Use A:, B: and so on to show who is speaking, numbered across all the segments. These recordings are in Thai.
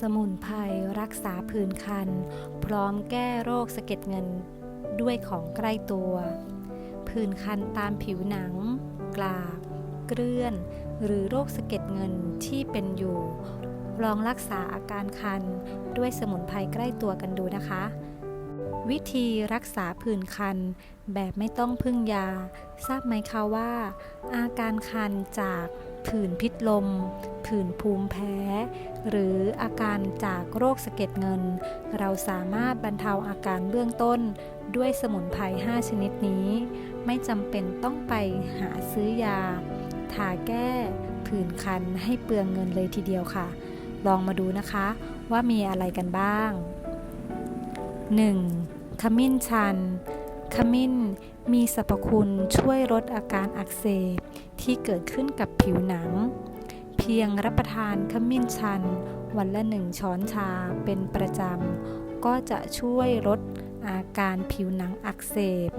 A: สมุนไพรรักษาผื่นคัน พร้อมแก้โรคสะเก็ดเงินด้วยของใกล้ตัว ผื่นคันตามผิวหนัง กลากเกลื่อน หรือโรคสะเก็ดเงินที่เป็นอยู่ ลองรักษาอาการคันด้วยสมุนไพรใกล้ตัวกันดูนะคะ วิธีรักษาผื่นคันแบบไม่ต้องพึ่งยา ทราบไหมคะว่า อาการคันจาก ผื่นพิษลม ผื่นภูมิแพ้ หรืออาการจากโรคสะเก็ดเงิน เราสามารถบรรเทาอาการเบื้องต้นด้วยสมุนไพร 5 ชนิดนี้ ไม่จำเป็นต้องไปหาซื้อยา ทาแก้ ผื่นคันให้เปลืองเงินเลยทีเดียวค่ะ ลองมาดูนะคะว่ามีอะไรกันบ้าง 1. ขมิ้นชัน ขมิ้น มีสรรพคุณช่วยลดอาการอักเสบที่เกิดขึ้นกับผิวหนัง เพียงรับประทานขมิ้นชัน วันละหนึ่งช้อนชาเป็นประจำ ก็จะช่วยลดอาการผิวหนังอักเสบ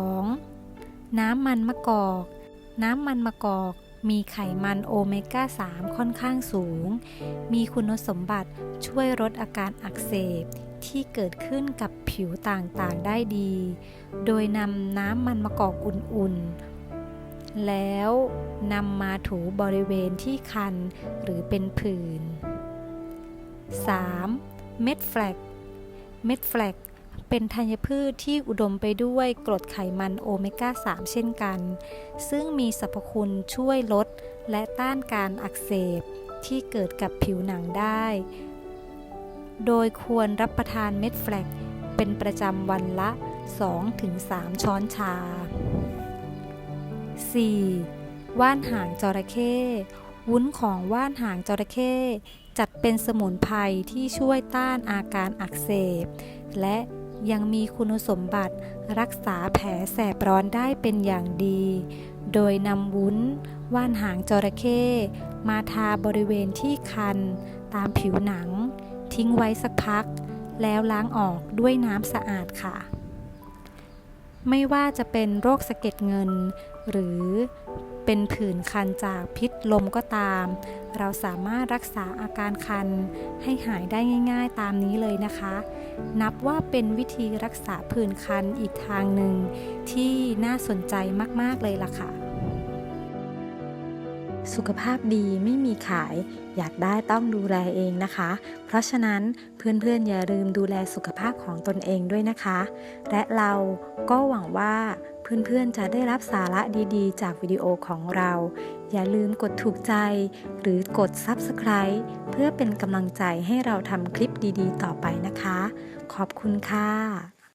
A: 2. น้ำมันมะกอก น้ำมันมะกอกมีไขมันโอเมก้า 3 ค่อนข้างสูง มีคุณสมบัติช่วยลดอาการอักเสบ ที่เกิดขึ้นกับผิวต่างๆได้ดี โดยนำน้ำมันมะกอกอุ่นๆ แล้วนำมาถูบริเวณที่คันหรือเป็นผื่น 3. เม็ดแฟลก เม็ดแฟลกเป็นธัญพืชที่อุดมไปด้วยกรดไขมันโอเมก้า 3 เช่นกัน ซึ่งมีสรรพคุณช่วยลดและต้านการอักเสบที่เกิดกับผิวหนังได้ โดยควรรับประทานเม็ดแฟลกเป็นประจำวันละ 2-3 ช้อนชา 4. ว่านหางจระเข้วุ้นของว่านหางจระเข้จัดเป็นสมุนไพรที่ช่วยต้านอาการอักเสบ และยังมีคุณสมบัติรักษาแผลแสบร้อนได้เป็นอย่างดี โดยนำวุ้นว่านหางจระเข้มาทาบริเวณที่คัน ตามผิวหนัง ทิ้งไว้สักพัก แล้วล้างออกด้วยน้ำสะอาดค่ะ ไม่ว่าจะเป็นโรคสะเก็ดเงิน หรือเป็นผื่นคันจากพิษลมก็ตาม เราสามารถรักษาอาการคันให้หายได้ง่าย ๆ ตามนี้เลยนะคะ นับว่าเป็นวิธีรักษาผื่นคันอีกทางหนึ่งที่น่าสนใจมากๆเลยล่ะค่ะ สุขภาพดีไม่มีขาย อยากได้ต้องดูแลเองนะคะ เพราะฉะนั้นเพื่อนๆอย่าลืมดูแลสุขภาพของตนเองด้วยนะคะ และเราก็หวังว่าเพื่อนๆจะได้รับสาระดีๆ จากวิดีโอของเรา อย่าลืมกดถูกใจ หรือกด Subscribe เพื่อเป็นกำลังใจให้เราทำคลิปดีๆ ต่อไปนะคะ ขอบคุณค่ะ